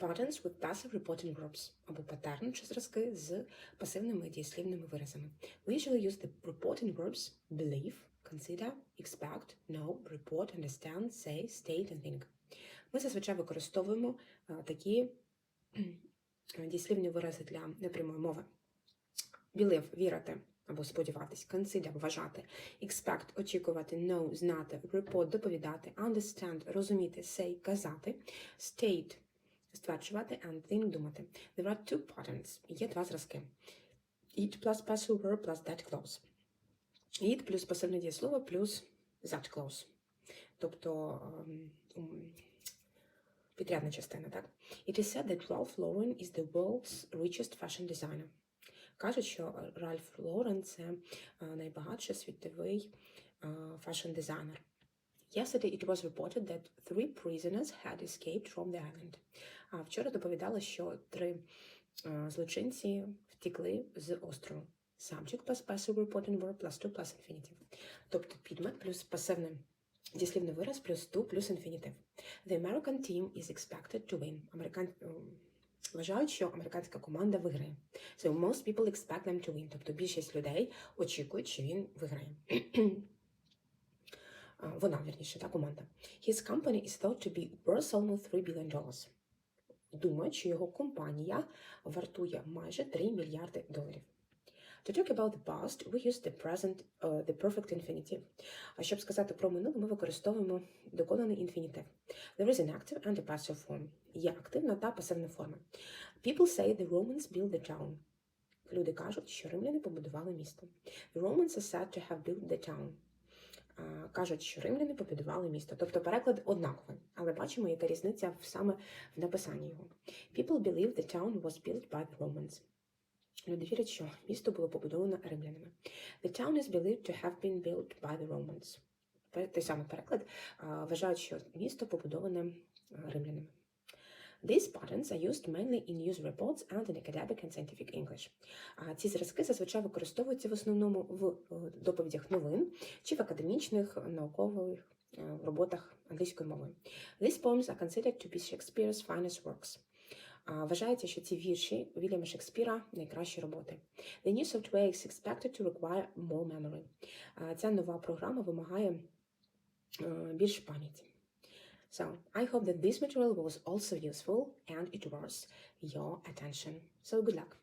Patterns with passive reporting verbs або паттерн чи зразки з пасивними дієслівними виразами. We usually use the reporting verbs believe, consider, expect, know, report, understand, say, state and think. Ми зазвичай використовуємо а, такі кхм, дієслівні вирази для непрямої мови. Believe – вірити або сподіватись, consider – вважати, expect – очікувати, know – знати, report – доповідати, understand – розуміти, say – казати, state – стверджувати, and think – думати. There are two patterns. Є два зразки. It plus passive verb plus that clause. It плюс пасивне дієслово плюс that clause. Тобто ем, підрядна частина, так? It is said that Ralph Lauren is the world's richest fashion designer. Кажуть, що Ральф Лорен це е, найбагатший світовий фешн-дизайнер. Yesterday it was reported that three prisoners had escaped from the island. А вчора доповідали, що три злочинці втекли з острову. Subject plus passive reporting verb plus to plus infinitive. Тобто підмет плюс пасивний дієслівний вираз плюс to плюс інфінітив. The American team is expected to win. Американ... Вважають, що американська команда виграє. So most people expect them to win. Тобто більшість людей очікують, що він виграє. Вона, вірніше, та команда. His company is thought to be worth almost 3 billion dollars. Думають, що його компанія вартує майже 3 мільярди доларів. To talk about the past, we use the present, uh, the perfect infinitive. А щоб сказати про минуле, ми використовуємо доконаний інфінітив. There is an active and a passive form. Є активна та пасивна форма. People say the Romans built the town. Люди кажуть, що римляни побудували місто. The Romans are said to have built the town. А, Кажуть, що римляни побудували місто. Тобто переклад однаковий, але бачимо, яка різниця саме в написанні його. People believe the town was built by the Romans. Люди вірять, що місто було побудовано римлянами. The town is believed to have been built by the Romans. Той самий переклад вважають, що місто побудоване римлянами. These patterns are used mainly in news reports and in academic and scientific English. Ці зразки зазвичай використовуються в основному в е, доповідях новин чи в академічних наукових е, роботах англійською мовою. These poems are considered to be Shakespeare's finest works. Вважається, що ці вірші Вільяма Шекспіра найкращі роботи. The new software is expected to require more memory. Ця нова програма вимагає е, більше пам'яті. So, I hope that this material was also useful and it was your attention. So, good luck.